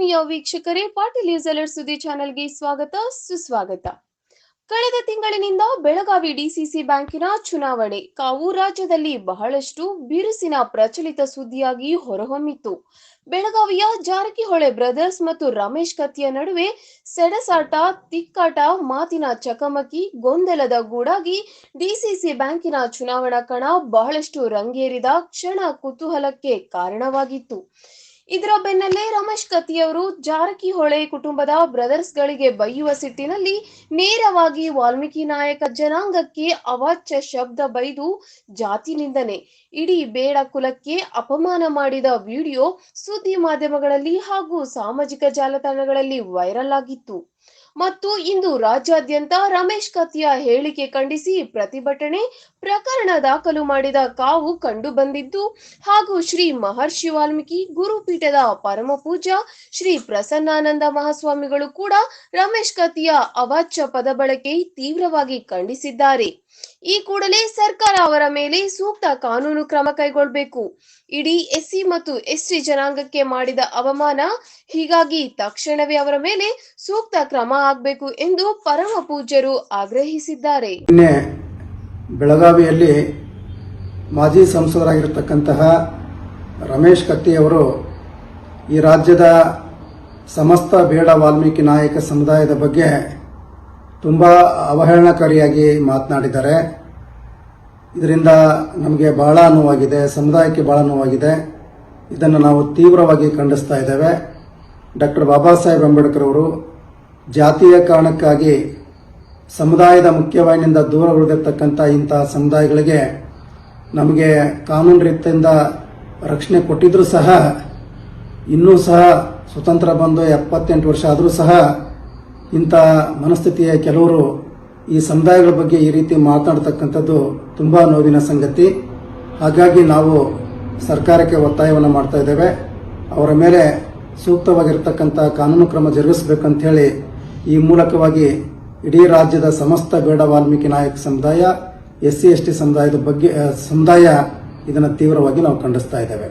ವೀಕ್ಷಕರೇ, ಪಾಟೀಲ್ ನ್ಯೂಸ್ ಸುದ್ದಿ ಚಾನೆಲ್ಗೆ ಸ್ವಾಗತ, ಸುಸ್ವಾಗತ. ಕಳೆದ ತಿಂಗಳಿನಿಂದ ಬೆಳಗಾವಿ ಡಿಸಿಸಿ ಬ್ಯಾಂಕಿನ ಚುನಾವಣೆ. ಕಾವು ರಾಜ್ಯದಲ್ಲಿ ಬಹಳಷ್ಟು ಬಿರುಸಿನ ಪ್ರಚಲಿತ ಸುದ್ದಿಯಾಗಿ ಹೊರಹೊಮ್ಮಿತ್ತು. ಬೆಳಗಾವಿಯ ಜಾರಕಿಹೊಳೆ ಬ್ರದರ್ಸ್ ಮತ್ತು ರಮೇಶ್ ಕತ್ತಿಯ ನಡುವೆ ಸೆಡಸಾಟ ತಿಕ್ಕಾಟ, ಮಾತಿನ ಚಕಮಕಿ, ಗೊಂದಲದ ಗೂಡಾಗಿ ಡಿಸಿಸಿ ಬ್ಯಾಂಕಿನ ಚುನಾವಣಾ ಕಣ ಬಹಳಷ್ಟು ರಂಗೇರಿದ ಕ್ಷಣ ಕುತೂಹಲಕ್ಕೆ ಕಾರಣವಾಗಿತ್ತು. ಇದರ ಬೆನ್ನಲ್ಲೇ ರಮೇಶ್ ಕತಿಯವರು ಜಾರಕಿಹೊಳೆ ಕುಟುಂಬದ ಬ್ರದರ್ಸ್ ಗಳಿಗೆ ಬೈಯುವ ಸಿಟ್ಟಿನಲ್ಲಿ ನೇರವಾಗಿ ವಾಲ್ಮೀಕಿ ನಾಯಕ ಜನಾಂಗಕ್ಕೆ ಅವಾಚ್ಯ ಶಬ್ದ ಬೈದು ಜಾತಿ ನಿಂದನೆ ಇಡೀ ಬೇಡ ಕುಲಕ್ಕೆ ಅಪಮಾನ ಮಾಡಿದ ವಿಡಿಯೋ ಸುದ್ದಿ ಮಾಧ್ಯಮಗಳಲ್ಲಿ ಹಾಗೂ ಸಾಮಾಜಿಕ ಜಾಲತಾಣಗಳಲ್ಲಿ ವೈರಲ್ ಆಗಿತ್ತು. ಮತ್ತು ಇಂದು ರಾಜ್ಯಾದ್ಯಂತ ರಮೇಶ್ ಕತ್ತಿಯ ಹೇಳಿಕೆ ಖಂಡಿಸಿ ಪ್ರತಿಭಟನೆ ಪ್ರಕರಣ ದಾಖಲು ಮಾಡಿದ ಕಾವು ಕಂಡು ಬಂದಿದ್ದು ಹಾಗೂ ಶ್ರೀ ಮಹರ್ಷಿ ವಾಲ್ಮೀಕಿ ಗುರುಪೀಠದ ಪರಮ ಪೂಜಾ ಶ್ರೀ ಪ್ರಸನ್ನಾನಂದ ಮಹಾಸ್ವಾಮಿಗಳು ಕೂಡ ರಮೇಶ್ ಕತ್ತಿಯ ಅವಾಚ್ಯ ಪದ ಬಳಕೆ ತೀವ್ರವಾಗಿ ಖಂಡಿಸಿದ್ದಾರೆ. ಈ ಕೂಡಲೇ ಸರ್ಕಾರ ಅವರ ಮೇಲೆ ಸೂಕ್ತ ಕಾನೂನು ಕ್ರಮ ಕೈಗೊಳ್ಳಬೇಕು ಇಡೀ ಎಸ್ಸಿ ಮತ್ತು ಎಸ್ಟಿ ಜನಾಂಗಕ್ಕೆ ಮಾಡಿದ ಅವಮಾನ ಹೀಗಾಗಿ ತಕ್ಷಣವೇ ಅವರ ಮೇಲೆ ಸೂಕ್ತ ಕ್ರಮ ಆಗಬೇಕು ಎಂದು ಪರಮ ಪೂಜ್ಯರು ಆಗ್ರಹಿಸಿದ್ದಾರೆ. ಬೆಳಗಾವಿಯಲ್ಲಿ ಮಾಜಿ ಸಂಸದರಾಗಿರ್ತಕ್ಕಂತಹ ರಮೇಶ್ ಕತ್ತಿ ಅವರು ಈ ರಾಜ್ಯದ ಸಮಸ್ತ ಬೇಡ ವಾಲ್ಮೀಕಿ ನಾಯಕ ಸಮುದಾಯದ ಬಗ್ಗೆ ತುಂಬ ಅವಹೇಳನಕಾರಿಯಾಗಿ ಮಾತನಾಡಿದ್ದಾರೆ. ಇದರಿಂದ ನಮಗೆ ಬಹಳ ನೋವಾಗಿದೆ, ಸಮುದಾಯಕ್ಕೆ ಬಹಳ ನೋವಾಗಿದೆ. ಇದನ್ನು ನಾವು ತೀವ್ರವಾಗಿ ಖಂಡಿಸ್ತಾ ಇದ್ದೇವೆ. ಡಾಕ್ಟರ್ ಬಾಬಾ ಸಾಹೇಬ್ ಅಂಬೇಡ್ಕರ್ ಅವರು ಜಾತಿಯ ಕಾರಣಕ್ಕಾಗಿ ಸಮುದಾಯದ ಮುಖ್ಯವಾಹಿನಿಯಿಂದ ದೂರ ಉಳಿದಿರ್ತಕ್ಕಂಥ ಇಂತಹ ಸಮುದಾಯಗಳಿಗೆ ನಮಗೆ ಕಾನೂನು ರೀತಿಯಿಂದ ರಕ್ಷಣೆ ಕೊಟ್ಟಿದ್ರೂ ಸಹ, ಇನ್ನೂ ಸಹ ಸ್ವತಂತ್ರ ಬಂದು ಎಪ್ಪತ್ತೆಂಟು ವರ್ಷ ಆದರೂ ಸಹ ಇಂಥ ಮನಸ್ಥಿತಿಯ ಕೆಲವರು ಈ ಸಮುದಾಯಗಳ ಬಗ್ಗೆ ಈ ರೀತಿ ಮಾತನಾಡತಕ್ಕಂಥದ್ದು ತುಂಬ ನೋವಿನ ಸಂಗತಿ. ಹಾಗಾಗಿ ನಾವು ಸರ್ಕಾರಕ್ಕೆ ಒತ್ತಾಯವನ್ನು ಮಾಡ್ತಾ ಇದ್ದೇವೆ. ಅವರ ಮೇಲೆ ಸೂಕ್ತವಾಗಿರ್ತಕ್ಕಂಥ ಕಾನೂನು ಕ್ರಮ ಜರುಗಿಸಬೇಕಂಥೇಳಿ ಈ ಮೂಲಕವಾಗಿ ಇಡೀ ರಾಜ್ಯದ ಸಮಸ್ತ ಬೇಡ ವಾಲ್ಮೀಕಿ ನಾಯಕ ಸಮುದಾಯ ಎಸ್ ಸಿ ಎಸ್ ಟಿ ಸಮುದಾಯದ ಬಗ್ಗೆ ಸಮುದಾಯ ಇದನ್ನು ತೀವ್ರವಾಗಿ ನಾವು ಖಂಡಿಸ್ತಾ ಇದ್ದೇವೆ.